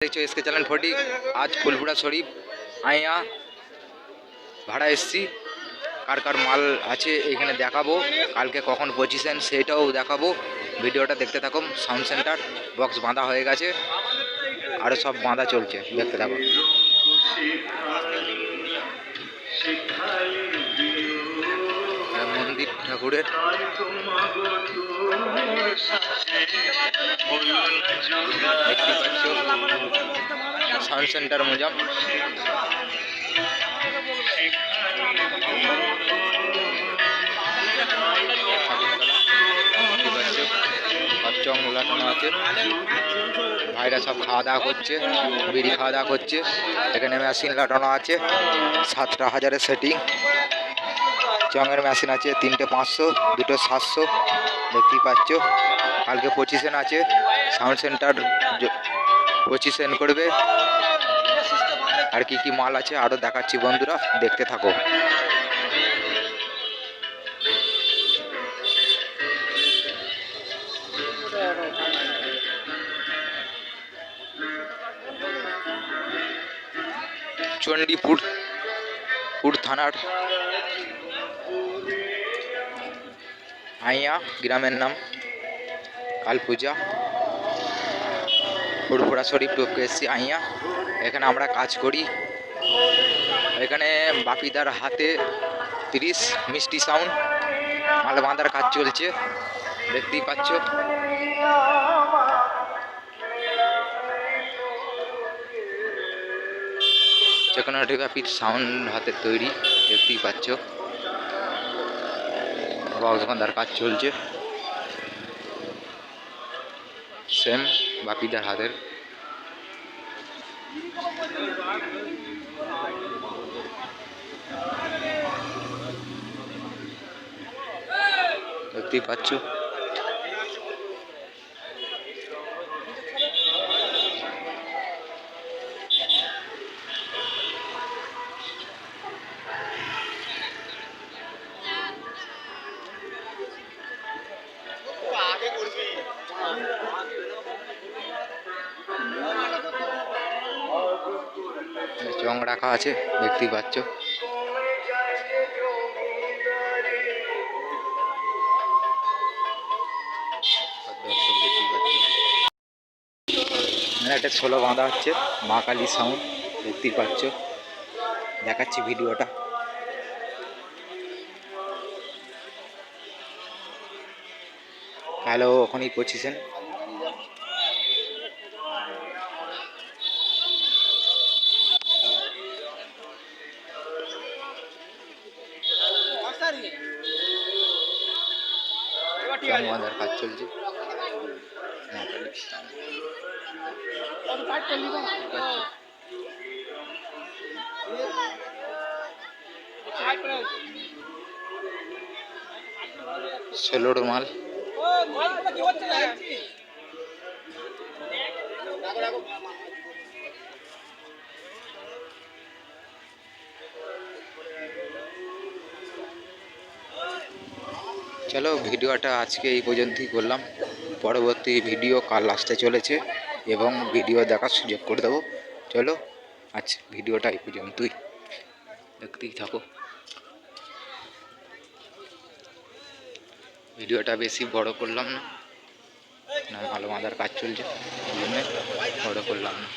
দেখছ SK channel forty আজ ফুলপুরা শরীফ আইয়া ভাড়া এসছি কার কার মাল আছে এখানে দেখাবো কালকে কখন পজিশন সেটাও দেখাবো ভিডিওটা দেখতে থাকুন সাউন্ড সেন্টার বক্স বাঁধা হয়ে গেছে আরও সব বাঁধা চলছে দেখতে থাকো মন্দির ঠাকুরের। দেখতে সেন্টার মুজাম। আছে। ভাইরা সব খাওয়া দাওয়া করছে, বিড়ি খাওয়া দাওয়া করছে। এখানে মেশিন লাগানো আছে, সাতটা হাজারের সেটিং চঙের মেশিন আছে, তিনটে পাঁচশো, দুটো সাতশো, দেখতেই পাচ্ছ। কালকে পঁচিশন আছে সাউন্ড সেন্টার পঁচিশন করবে। আর কি কি মাল আছে আরও দেখাচ্ছি বন্ধুরা, দেখতে থাকো। চণ্ডীপুর, পুর থানার আইয়া গ্রামের নাম কালপূজা। ফুরফুরা শরীফ টপকে এসছি আইয়া। এখানে আমরা কাজ করি। এখানে বাপিদার হাতে তিরিশ মিষ্টি সাউন্ড মাল বাঁধার কাজ চলছে। দেখতেই পাচ্ছ। চেকোনোটিগ্রাফির সাউন্ড হাতে তৈরি। দেখতেই পাচ্ছ। বক্স দোকানদার কাজ চলছে। সেম বাপিদার হাতের। দেখতেই পাচ্ছ? চং রাখা আছে, দেখতেই পাচ্ছ। একটা ছোলো বাঁধা হচ্ছে, মা কালী সাউন্ড দেখতেই পাচ্ছ। দেখাচ্ছি ভিডিওটা। হ্যালো ওখানেই পৌঁছেছেন। চং মজার কাজ চলছে? সেলোর মাল চলো ভিডিওটা আজকে এই পর্যন্তই করলাম। পরবর্তী ভিডিও কাল আসতে চলেছে এবং ভিডিও দেখার সুযোগ করে দেবো। চলো আচ্ছা ভিডিওটা এই পর্যন্তই। দেখতেই থাকো। ভিডিওটা বেশি বড় করলাম না। না ভালো মাদার কাজ চলছে ওই জন্য বড় করলাম না।